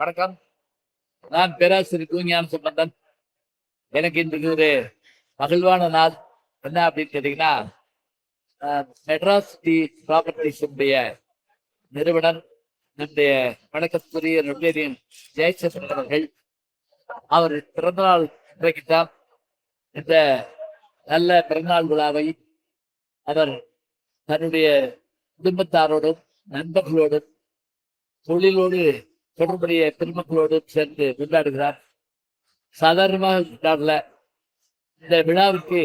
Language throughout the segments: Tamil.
வணக்கம். நான் பேராசிரியர் தூஞான சம்பந்தன் எனக்கு இன்றைக்கு ஒரு மகிழ்வான நாள். என்ன அப்படின்னு கேட்டீங்கன்னா அஹ், மெட்ராஸ் டி ப்ராப்பர்ட்டிஸ் உடைய நிறுவனர் நம்முடைய வணக்கத்துக்குரிய ரொட்டேரியன் ஜெயச்சந்திரன் அவர்கள். அவர் பிறந்தநாள் இன்றைக்கு தான் இந்த நல்ல பிறந்தநாள் விழாவை அவர் தன்னுடைய குடும்பத்தாரோடும் நண்பர்களோடும் தொழிலோடு தொடர்புடைய பெருமக்களோடு சேர்ந்து கொண்டாடுகிறார் சாதாரணமாக கொண்டாடல இந்த விழாவுக்கு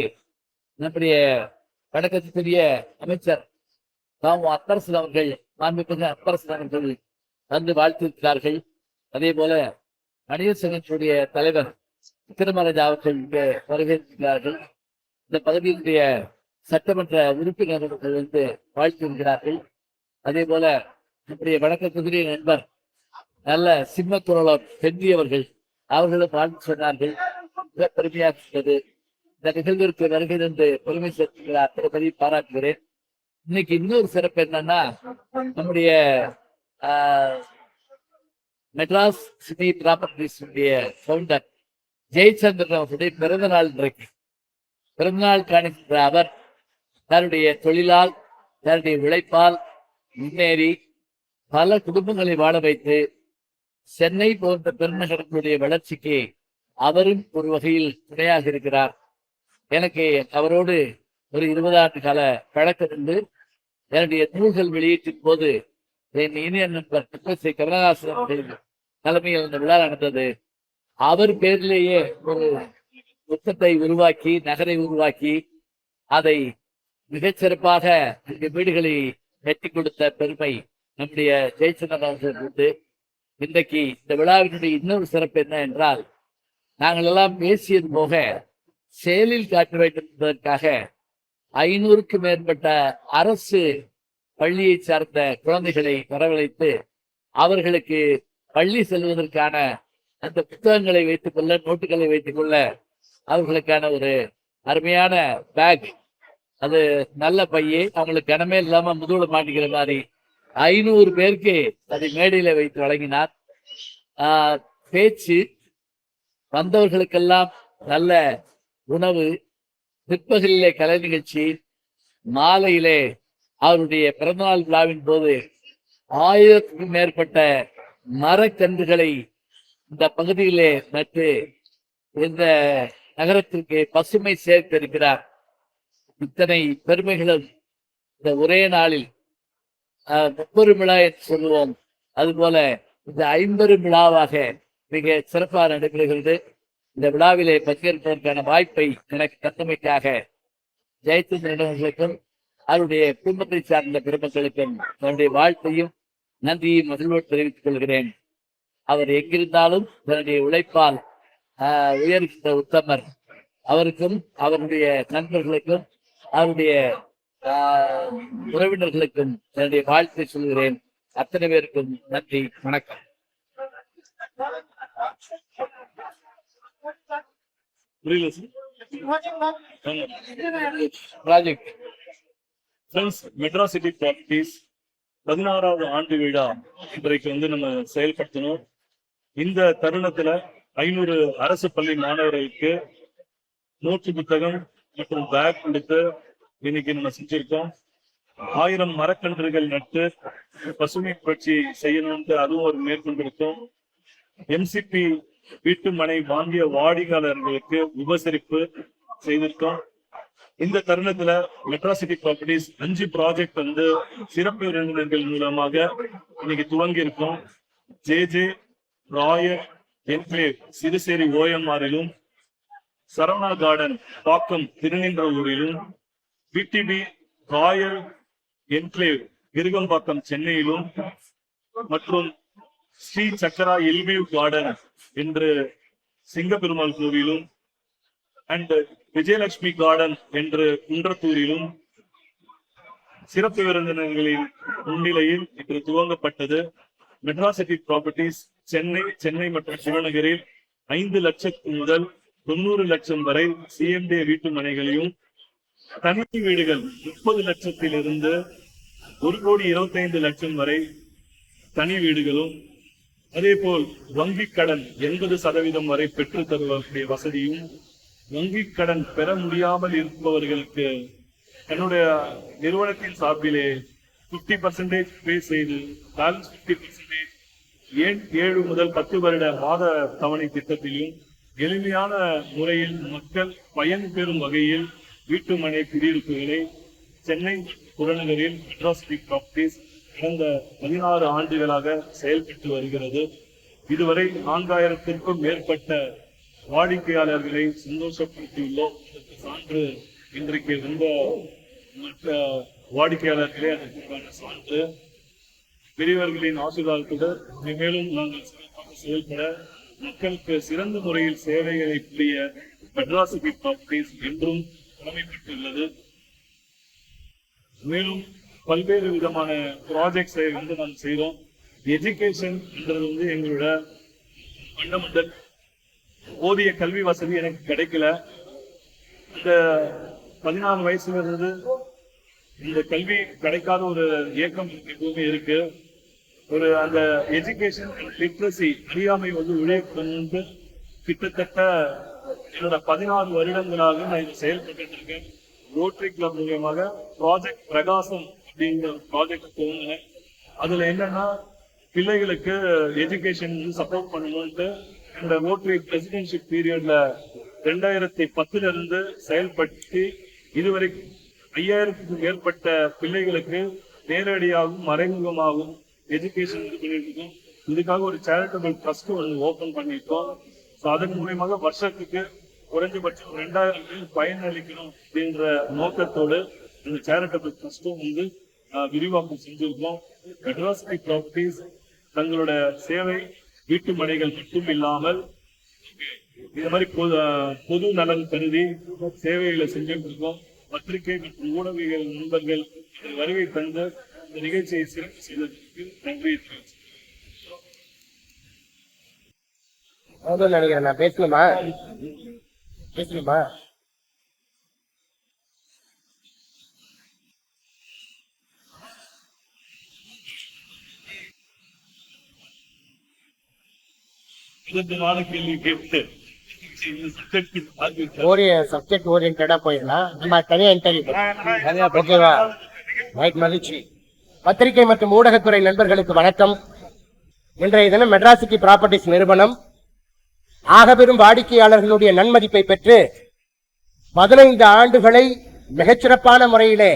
நம்முடைய வணக்கத்துக்குரிய அமைச்சர் தாமு அத்தரசன் அவர்கள் மாண்புமிகு அத்தரசன் அவர்கள் வந்து வாழ்த்திருக்கிறார்கள். அதே போல மனித சங்கத்தினுடைய தலைவர் திருமராஜா அவர்கள் இங்கே வருகிறார்கள் இந்த பகுதியினுடைய சட்டமன்ற உறுப்பினர்கள் வந்து வாழ்த்திருக்கிறார்கள். அதே போல நம்முடைய வணக்கத்துக்குரிய நண்பர் நல்ல சிம்ம குரலர் அவர்கள். அவர்களும் வாழ்த்து சொன்னார்கள் மிக பெருமையாக இருந்தது இந்த நிகழ்விற்கு வருகை தந்து பெருமை சேர்த்துக்கிறார் திருப்பதி பாராட்டுகிறேன். இன்னைக்கு இன்னொரு சிறப்பு என்னன்னா நம்முடைய ஆஹ், Madras city properties founder Jayachandran அவருடைய பிறந்த நாள் இன்றைக்கு. பிறந்தநாள் காணுகின்ற அவர் தன்னுடைய தொழிலால் தன்னுடைய உழைப்பால் முன்னேறி பல குடும்பங்களை வாழ வைத்து சென்னை போன்ற பெருநகரங்களுடைய வளர்ச்சிக்கு அவரும் ஒரு வகையில் துணையாக இருக்கிறார். எனக்கு அவரோடு ஒரு இருபது ஆண்டு கால பழக்கம் உண்டு. என்னுடைய நூல்கள் வெளியீட்டின் போது என் இணைய நண்பர் திப்பசி கமலஹாசன் அவர்கள் தலைமையில் அந்த விழா நடந்தது. அவர் பேரிலேயே ஒரு புத்தத்தை உருவாக்கி நகரை உருவாக்கி அதை மிகச்சிறப்பாக இந்த வீடுகளை வெட்டி கொடுத்த பெருமை நம்முடைய ஜெயச்சந்திரன் அவர்களுக்கு உண்டு. இன்றைக்கு இந்த விழாவினுடைய இன்னொரு சிறப்பு என்ன என்றால் நாங்கள் எல்லாம் பேசியது போக செயலில் காட்ட வேண்டும் என்பதற்காக ஐநூறுக்கு மேற்பட்ட அரசு பள்ளியை சார்ந்த குழந்தைகளை வரவழைத்து அவர்களுக்கு பள்ளி செல்வதற்கான அந்த புத்தகங்களை வைத்துக் கொள்ள நோட்டுகளை வைத்துக் கொள்ள அவர்களுக்கான ஒரு அருமையான பேக் அது நல்ல பையே. அவங்களுக்கு கனமே இல்லாம முதுகுல மாட்டிக்கிற மாதிரி ஐநூறு பேருக்கு அதை மேடையில வைத்து வழங்கினார். ஆஹ் பேச்சு வந்தவர்களுக்கெல்லாம் நல்ல உணவு பிற்பகலிலே கலை நிகழ்ச்சி மாலையிலே அவருடைய பிறந்தநாள் விழாவின் போது ஆயிரத்துக்கும் மேற்பட்ட மரக்கன்றுகளை இந்த பகுதியிலே நட்டு இந்த நகரத்திற்கு பசுமை சேர்த்திருக்கிறார் இத்தனை பெருமைகளும் இந்த ஒரே நாளில் முப்பெரும் விழா என்று சொல்லுவோம். அதுபோல இந்த ஐம்பெரும் விழாவாக மிக சிறப்பாக நடைபெறுகிறது. இந்த விழாவிலே பங்கேற்பதற்கான வாய்ப்பை எனக்கு தந்தமைக்காக ஜெயச்சந்திரன் அவருடைய குடும்பத்தை சார்ந்த பெருமக்களுக்கும் தன்னுடைய வாழ்த்தையும் நன்றியும் மகிழ்வோடு தெரிவித்துக் கொள்கிறேன். அவர் எங்கிருந்தாலும் தன்னுடைய உழைப்பால் ஆஹ், உயர்கின்ற உத்தமர். அவருக்கும் அவருடைய நண்பர்களுக்கும் அவருடைய உறவினர்களுக்கும் என்னுடைய வாழ்த்தை சொல்கிறேன். அத்தனை பேருக்கும் நன்றி வணக்கம். Project friends Madras city properties பதினாறாவது ஆண்டு விழா இன்றைக்கு வந்து நம்ம செயல்படுத்தணும் இந்த தருணத்துல ஐநூறு அரசு பள்ளி மாணவர்களுக்கு நோட்டு புத்தகம் மற்றும் பேக் கொடுத்து இன்னைக்கு நம்ம செஞ்சிருக்கோம். ஆயிரம் மரக்கன்றுகள் நட்டு பசுமை புரட்சி செய்யணும்ட்டு அதுவும் ஒரு மேற்கொண்டிருக்கோம். எம்சிபி வீட்டு மனை வாங்கிய வாடிக்கையாளர்களுக்கு உபசரிப்பு செய்திருக்கோம். இந்த தருணத்துல மெட்ராசிட்டி ப்ராப்பர்ட்டிஸ் அஞ்சு ப்ராஜெக்ட் வந்து சிறப்பு விருந்தினர்கள் மூலமாக இன்னைக்கு துவங்கி இருக்கோம் J J Royal Enclave Siruseri ஓஎம்ஆரிலும் Saravana garden பாக்கம் திருநின்றவூரிலும் பிடிபி ராயல் என்க்ளேவ் கிருகம்பாக்கம் சென்னையிலும் மற்றும் ஸ்ரீ சக்கரா எல்வியூ கார்டன் என்று சிங்கப்பெருமாள் கோவிலும் அண்ட் விஜயலட்சுமி கார்டன் என்று குன்றத்தூரிலும் சிறப்பு விருந்தினர்களின் முன்னிலையில் இன்று துவங்கப்பட்டது. மெட்ராசிட்டி ப்ராப்பர்ட்டிஸ் சென்னை சென்னை மற்றும் சிவநகரில் ஐந்து லட்சத்து முதல் தொண்ணூறு லட்சம் வரை சிஎம்டி வீட்டு மனைகளையும் தனி வீடுகள் முப்பது லட்சத்திலிருந்து ஒரு கோடி இருபத்தைந்து லட்சம் வரை தனி வீடுகளும் அதே போல் வங்கி கடன் எண்பது சதவீதம் வரை பெற்று தருவதற்குரிய வசதியும் வங்கி கடன் பெற முடியாமல் இருப்பவர்களுக்கு என்னுடைய நிறுவனத்தின் சார்பிலே 50% பர்சன்டேஜ் பே செய்து பேலன்ஸ் 50% பர்சன்டேஜ் ஏன் ஏழு முதல் பத்து வருட மாத தவணை திட்டத்திலும் எளிமையான முறையில் மக்கள் பயன் பெறும் வகையில் வீட்டுமனை குடியிருப்புகளை சென்னை புறநகரில் மெட்ராசிட்டி ப்ராப்பர்ட்டிஸ் கடந்த பதினாறு ஆண்டுகளாக செயல்பட்டு வருகிறது. இதுவரை நான்காயிரத்திற்கும் மேற்பட்ட வாடிக்கையாளர்களை சந்தோஷப்படுத்தியுள்ளோம். அதற்கு சான்று இன்றைக்கு வந்த மற்ற வாடிக்கையாளர்களே அதற்குண்டான சான்று. பெரியவர்களின் ஆசீர்வாதத்துடன் மேலும் நாங்கள் சிறப்பாக செயல்பட மக்களுக்கு சிறந்த முறையில் சேவைகளை புரிய மெட்ராசிட்டி ப்ராப்பர்ட்டிஸ் என்றும் கடமைப்பட்டுள்ளது. மேலும் பல்வேறு விதமான ப்ராஜெக்ட்ஸை வந்து நாம் செய்கிறோம் எஜுகேஷன் என்றது வந்து எங்களோட ஃபண்டமெண்டல் போதிய கல்வி வசதி எனக்கு கிடைக்கல. இந்த பதினாறு வயசுல இருந்து இந்த கல்வி கிடைக்காத ஒரு இயக்கம் எப்பவுமே இருக்கு. ஒரு அந்த எஜுகேஷன் லிட்ரஸி அறியாமை வந்து ஒழியப்படணும்னு கிட்டத்தட்ட என்னோட பதினாறு வருடங்களாக நான் இதை செயல்பட்டு இருக்கேன் ரோட்டரி கிளப் மூலியமாக ப்ராஜெக்ட் பிரகாசம் அப்படிங்கிற ப்ராஜெக்ட் துவங்கினேன் அதுல என்னன்னா பிள்ளைகளுக்கு எஜுகேஷன் சப்போர்ட் பண்ணணும்ட்டு இந்த ரோட்டரி பிரசிடென்ஷிப் பீரியட்ல ரெண்டாயிரத்தி பத்துல இருந்து செயல்படுத்தி இதுவரை ஐயாயிரத்துக்கும் மேற்பட்ட பிள்ளைகளுக்கு நேரடியாகவும் மறைமுகமாகவும் எஜுகேஷன் இது பண்ணிட்டு இருக்கோம். இதுக்காக ஒரு சேரிட்டபிள் ட்ரஸ்ட் ஒன்று ஓபன் பண்ணியிருக்கோம். ஸோ அதன் மூலியமாக வருஷத்துக்கு குறைஞ்சபட்சம் ரெண்டாயிரம் பேர் பயனளிக்கணும் அப்படின்ற நோக்கத்தோடு இந்த சேரிட்டபிள் ட்ரஸ்ட்டும் வந்து ஆஹ், விரிவாக்கம் செஞ்சிருக்கோம். மெட்ராசிட்டி ப்ராப்பர்ட்டிஸ் தங்களோட சேவை வீட்டு மனைகள் மட்டும் இல்லாமல் இது மாதிரி பொது பொது நலன் கருதி சேவைகளை செஞ்சுட்டு இருக்கோம் பத்திரிகை மற்றும் ஊடகங்கள் நண்பர்கள் வருகை தந்து இந்த நிகழ்ச்சியை சிறப்பு செய்ததற்கு நன்றி தெரிவித்து அவ்வளோதான் நினைக்கிறேன். நான் பேசணுமா? பேசணுமா? சப்ஜெக்ட் ஓரியன்டா போயிடலாம். நம்ம தனியா இன்டர்வியூ ஓகேவா ரைட் மகிழ்ச்சி. பத்திரிகை மற்றும் ஊடகத்துறை நண்பர்களுக்கு வணக்கம். இன்றைய தினம் மெட்ராசிட்டி ப்ராப்பர்ட்டிஸ் நிறுவனம். ஆகப்பெரும் வாடிக்கையாளர்களுடைய நன்மதிப்பை பெற்று பதினைந்து ஆண்டுகளை மிகச்சிறப்பான முறையிலே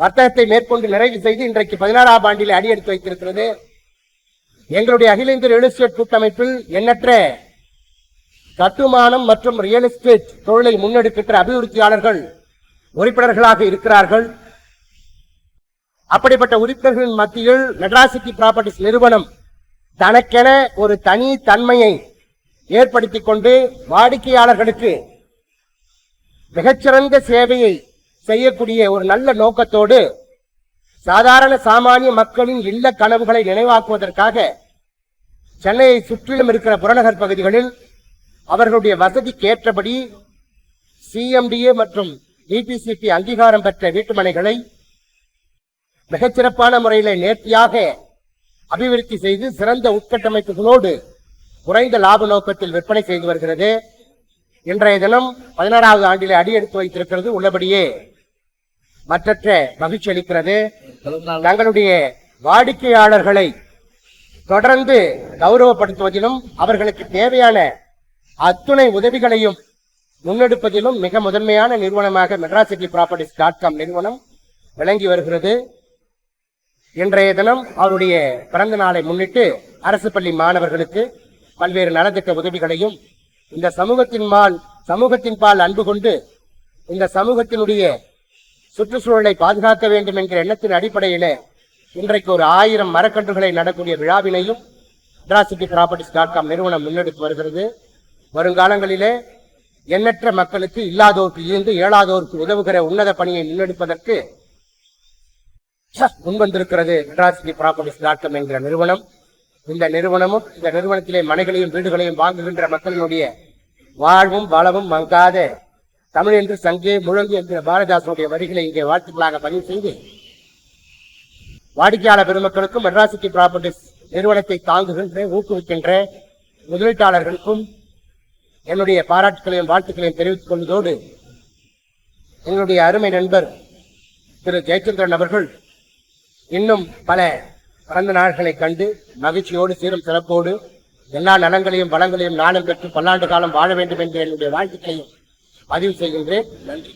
வர்த்தகத்தை மேற்கொண்டு நிறைவு செய்து இன்றைக்கு பதினாறாம் ஆண்டிலே அடியெடுத்து வைத்திருக்கிறது. எங்களுடைய அகில இந்திய ரியல் எஸ்டேட் கூட்டமைப்பில் எண்ணற்ற கட்டுமானம் மற்றும் ரியல் எஸ்டேட் தொழிலை முன்னெடுக்கின்ற அபிவிருத்தியாளர்கள் உறுப்பினர்களாக இருக்கிறார்கள். அப்படிப்பட்ட உறுப்பினர்களின் மத்தியில் மெட்ராசிட்டி ப்ராப்பர்ட்டிஸ் நிறுவனம் தனக்கென ஒரு தனி தன்மையை ஏற்படுத்திக் கொண்டு வாடிக்கையாளர்களுக்கு மிகச்சிறந்த சேவையை செய்யக்கூடிய ஒரு நல்ல நோக்கத்தோடு சாதாரண சாமானிய மக்களின் இல்ல கனவுகளை நினைவாக்குவதற்காக சென்னையை சுற்றிலும் இருக்கிற புறநகர் பகுதிகளில் அவர்களுடைய வசதிக்கு ஏற்றபடி சிஎம்டிஏ மற்றும் டிபிசிபி அங்கீகாரம் பெற்ற வீட்டுமனைகளை மிகச்சிறப்பான முறையில் நேர்த்தியாக அபிவிருத்தி செய்து சிறந்த உட்கட்டமைப்புகளோடு குறைந்த லாப நோக்கத்தில் விற்பனை செய்து வருகிறது. இன்றைய தினம் பதினாறாவது ஆண்டிலே அடியெடுத்து வைத்திருக்கிறது உள்ளபடியே மற்றற்ற மகிழ்ச்சி அளிக்கிறது. தங்களுடைய வாடிக்கையாளர்களை தொடர்ந்து கௌரவப்படுத்துவதிலும் அவர்களுக்கு தேவையான அத்துணை உதவிகளையும் முன்னெடுப்பதிலும் மிக முதன்மையான நிறுவனமாக மெட்ராசிட்டி ப்ராப்பர்ட்டிஸ் டாட் காம் நிறுவனம் விளங்கி வருகிறது. இன்றைய தினம் அவருடைய பிறந்த நாளை முன்னிட்டு அரசு பள்ளி மாணவர்களுக்கு பல்வேறு நலத்திட்ட உதவிகளையும் இந்த சமூகத்தின் மால் சமூகத்தின் பால் அன்பு கொண்டு இந்த சமூகத்தினுடைய சுற்றுச்சூழலை பாதுகாக்க வேண்டும் என்கிற எண்ணத்தின் அடிப்படையிலே இன்றைக்கு ஒரு ஆயிரம் மரக்கன்றுகளை நடக்கூடிய விழாவினையும் மெட்ராசிட்டி ப்ராப்பர்ட்டிஸ் டாட் காம் நிறுவனம் முன்னெடுத்து வருகிறது. வருங்காலங்களிலே எண்ணற்ற மக்களுக்கு இல்லாதோருக்கு இருந்து இயலாதோருக்கு உதவுகிற உன்னத பணியை முன்னெடுப்பதற்கு முன்வந்திருக்கிறது மெட்ராசிட்டி ப்ராப்பர்ட்டிஸ் டாட் காம் என்கிற நிறுவனம். இந்த நிறுவனமும் இந்த நிறுவனத்திலே மனைகளையும் வீடுகளையும் வாங்குகின்ற மக்களினுடைய வாழ்வும் வளமும் மங்காத தமிழ் என்று சங்கே முழங்கு என்கிற பாரதிதாசனுடைய வரிகளை இங்கே வாழ்த்துக்களாக பதிவு செய்து வாடிக்கையாளர் பெருமக்களுக்கும் மெட்ராசிட்டி ப்ராப்பர்ட்டிஸ் நிறுவனத்தை தாங்குகின்ற ஊக்குவிக்கின்ற முதலீட்டாளர்களுக்கும் என்னுடைய பாராட்டுகளையும் வாழ்த்துக்களையும் தெரிவித்துக் கொள்வதோடு எங்களுடைய அருமை நண்பர் திரு ஜெயச்சந்திரன் அவர்கள் இன்னும் பல பிறந்த நாள்களை கண்டு மகிழ்ச்சியோடு சீரும் சிறப்போடு எல்லா நலங்களையும் வளங்களையும் நாளும் பெற்று பல்லாண்டு காலம் வாழ வேண்டும் என்ற என்னுடைய வாழ்த்துக்களையும் பதிவு செய்கின்றேன். நன்றி.